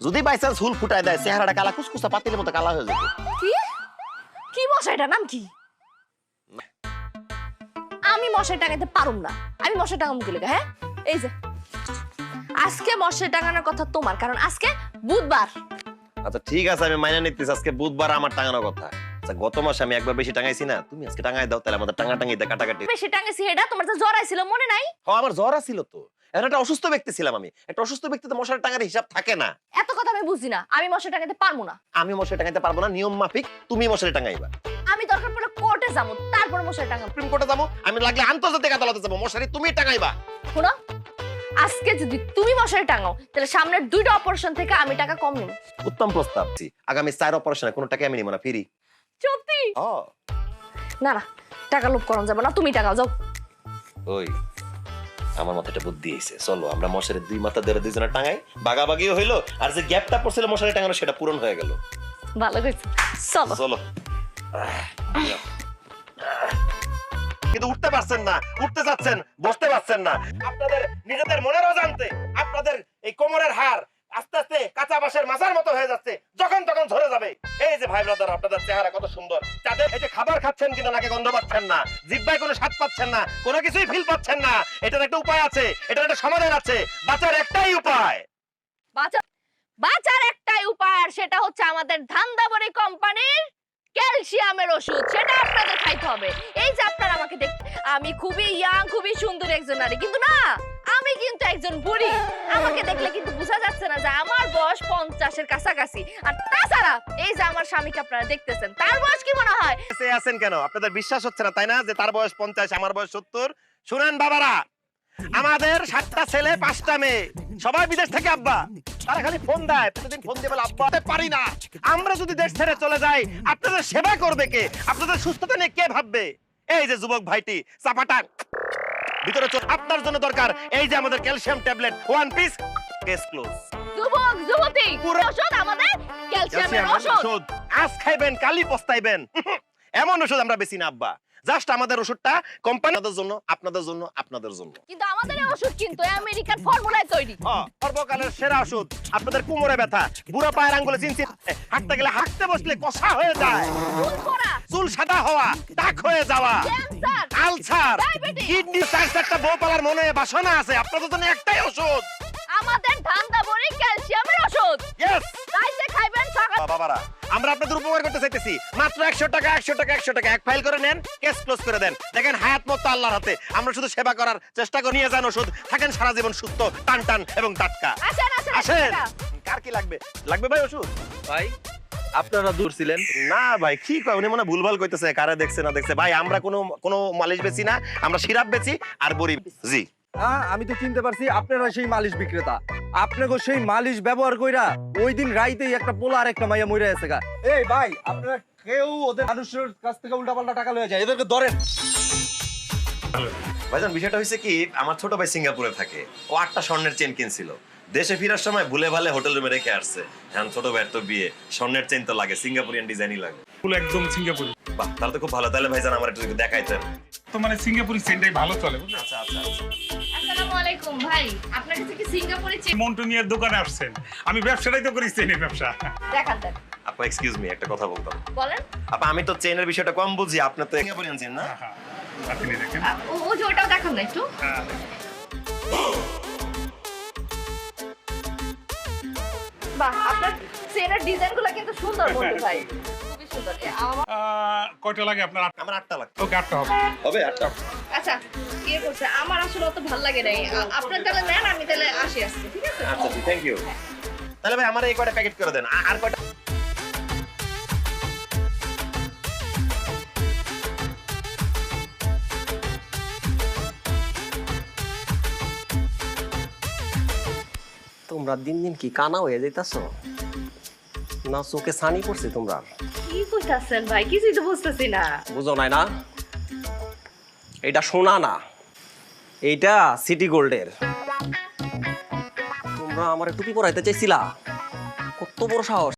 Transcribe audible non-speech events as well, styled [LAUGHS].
যদি by chance হুল ফুটায় দেয় চেহারাটা কালা কুসকুসা পাতিলের মতো কালা হয়ে যাবে। কি? কি মশাইটার নাম কি? আমি মশাই টাঙাইতে পারুম না। আমি মশাই টাঙাম কি লেগে হ্যাঁ? এই যে আজকে মশাই টাঙানোর কথা তোমার কারণ আজকে বুধবার। আচ্ছা ঠিক আছে আমি মাইনা নিতেছি আজকে বুধবার আমার টাঙানোর কথা। আচ্ছা গত মাসে আমি একবার বেশি টাঙাইছি না। তুমি আজকে টাঙাই দাও তাহলে আমাদের টাঙা টাঙাইতে কাটাকাটি। বেশি টাঙাইছি এটা তোমার যে জ্বর আইছিল মনে নাই? ও আমার জ্বর ছিল তো। এখন একটা অসুস্থ ব্যক্তি ছিলাম আমি। একটা অসুস্থ ব্যক্তিতে মশার টাঙার হিসাব থাকে না। এত কথা আমি বুঝি না। আমি মশাই টাঙাইতে পারব না। আমি মশারি টাঙাইতে পারব না নিয়ম মাফিক তুমি মশারি টাঙাইবা। আমি দরকার পড়লে কোর্টে যাব তারপর মশাই টাঙাবো। সুপ্রিম কোর্টে যাব আমি লাগলে আন্তর্জাতিক আদালতে যাব মশারি তুমি টাঙাইবা। শোনো আজকে যদি তুমি মশারি টাঙাও তাহলে সামনের দুইটা অপারেশন থেকে আমি টাকা কম নেব। উত্তম প্রস্তাব। আগামী চার অপারেশনে কোনো টাকা আমি নিব না ফিরি। সত্যি ও। না না টাকা লোভ করানো যাবে না তুমি টাকাও যাও ওই আমার বুদ্ধি এসে চলো আমরা মশারি দুই মাথা ধরে দুইজনে টাঙাই বাগাবাগিও হইল আর যে গ্যাপটা পড়ছিল মশারি টাঙানো সেটা পূরণ হয়ে গেল। ভালো চলো। চলো। কিন্তু উঠতে পারছেন না উঠতে যাচ্ছেন বসতে পারছেন না। আপনাদের নিজেদের মনের অজান্তে আপনাদের এই কোমরের হার আস্তে আস্তে কাঁচা বাঁশের মাথার মতো হয়ে যাচ্ছে। বাঁচার একটাই উপায়। সেটা হচ্ছে আমাদের ধান্দাবরি কোম্পানির ক্যালসিয়ামের ওষুধ। সেটা আপনাদের খাইতে হবে। এই যে আপনারা আমাকে আমি খুবই ইয়াং খুবই সুন্দর একজন নারী, কিন্তু না আমি কিন্তু একজন বুড়ি। আমাকে দেখলে কিন্তু বোঝা যাচ্ছে না যে আমার বয়স পঞ্চাশের কাছাকাছি। আর তাছাড়া এই যে আমার স্বামীকে আপনারা দেখতেছেন, তার বয়স কি মনে হয়? আছেন কেন? আপনাদের বিশ্বাস হচ্ছে না, তাই না? যে তার বয়স পঞ্চাশ, আমার বয়স সত্তর? শুনেন বাবারা, আমাদের সাতটা ছেলে, পাঁচটা মেয়ে। সবাই বিদেশ থেকে আব্বা। তারা খালি ফোন দেয়, প্রতিদিন ফোন দিয়ে বলে, আব্বা পারি না। আমরা যদি দেশ ছেড়ে চলে যাই, আপনাদের সেবা করবে কে? আপনাদের সুস্থতা নিয়ে কে ভাববে? এই যে যুবক ভাইটি চাপাটা ভিতরে চল আপনার জন্য দরকার এই যে আমাদের calcium tablet. One piece case close যুবক যুবতী পুরো- ওষুধ আমাদের ক্যালসিয়ামের ওষুধ। আজ খাইবেন কালি পস্তাইবেন। [LAUGHS] এমন ওষুধ আমরা বেশি না আব্বা। জাস্ট আমাদের ওষুধটা কোম্পানিদের জন্য আপনাদের জন্য আপনাদের জন্য। কিন্তু আমাদের এই ওষুধ কিন্তু আমেরিকান ফর্মুলায় তৈরি। হ্যাঁ, সর্বকালের সেরা ওষুধ আপনাদের কোমরে ব্যথা বুড়ো পায়ের আঙ্গুলে চিনচিন হাঁটতে গেলে হাঁটতে বসলে কষা হয়ে যায়। চুল পড়া চুল সাদা হওয়া দাগ হয়ে যাওয়া। ক্যান্সার। আলসার। কিডনি চার চারটা বউ পালার মনে বাসনা আছে আপনাদের জন্য একটাই ওষুধ। আমাদের ধান্দা বড়ি ক্যালসিয়ামের ওষুধ। ইয়েস বাবারা। আমরা আপনাদের উপকার করতে চাইতেছি। মাত্র একশো টাকা একশো টাকা একশো টাকা। এক ফাইল করে নেন কেস ক্লোজ করে দেন। দেখেন হায়াত মতো আল্লাহর হাতে। আমরা শুধু সেবা করার চেষ্টা করে নিয়ে যান ওষুধ। থাকেন সারা জীবন সুস্থ টান টান এবং টাটকা। আসেন কার কি লাগবে? লাগবে ভাই ওষুধ? ভাই আপনারা দূর ছিলেন। না ভাই কি কয়? উনি মনে হয় ভুলভাল কইতেছে কারে দেখছে না দেখছে। ভাই আমরা কোনো কোনো মালিশ বেচি না। আমরা সিরাপ বেচি আর বড়ি জি। হ্যাঁ আমি তো চিনতে পারছি আপনারা সেই মালিশ বিক্রেতা। আপনাকে সেই মালিশ ব্যবহার কইরা ওই দিন রাইতেই একটা পোলা আর একটা মাইয়া মরে আছে গা। এই ভাই আপনারা কেউ ওদের মানুষের কাছ থেকে উল্টাপাল্টা টাকা লয়ে যায় এদেরকে ধরেন। ভাইজান বিষয়টা হয়েছে কি আমার ছোট ভাই সিঙ্গাপুরে থাকে। ও আটটা স্বর্ণের চেন কিনছিল। দেশে ফেরার সময় ভুলে ভালে হোটেল রুমে রেখে আসছে। এখন ছোট ভাইয়ের তো বিয়ে স্বর্ণের চেন তো লাগে সিঙ্গাপুরিয়ান ডিজাইনই লাগে। ফুল একদম সিঙ্গাপুরি। বাহ তাহলে তো খুব ভালো। তাহলে ভাইজান আমার একটু দেখাইতেন। তো মানে সিঙ্গাপুরি সেন্টাই ভালো চলে বুঝলেন? আচ্ছা আচ্ছা আচ্ছা। আসসালামু আলাইকুম ভাই। আপনার কাছে কি সিঙ্গাপুরে চেক দোকানে আসছেন। আমি ব্যবসাটাই তো করি চেনের ব্যবসা। দেখান দেন। আপা এক্সকিউজ মি একটা কথা বলতাম। বলেন। আপা আমি তো চেনের বিষয়টা কম বুঝি আপনি তো সিঙ্গাপুরিয়ান চেন না? হ্যাঁ, আপনি দেখেন। ও ও যে ওটাও দেখান না একটু। হ্যাঁ, বাহ আপনার চেনের ডিজাইনগুলো কিন্তু সুন্দর বলতে ভাই। [LAUGHS] আমার- কয়টা লাগে আপনার? আমার আটটা লাগবে ওকে আটটা হবে। হবে আটটা। আচ্ছা ইয়ে করছে আমার আসলে অত ভালো লাগে নাই। আপনার তাহলে নেন আমি তাহলে আসি আসছি ঠিক আছে? আচ্ছা জি থ্যাংক ইউ তাহলে ভাই আমার এই কয়টা প্যাকেট করে দেন। আর কয়টা তোমরা দিন দিন কি কানা হয়ে যাইতাছ? না চোখে সানি পড়ছে তোমরা। কি কইতাছেন ভাই? কিছুই তো বুঝতেছি না। বুঝো নাই না? এটা সোনা না। এইটা সিটি গোল্ডের। তোমরা আমার টুপি পরাইতে চাইছিলা? কত বড় সাহস।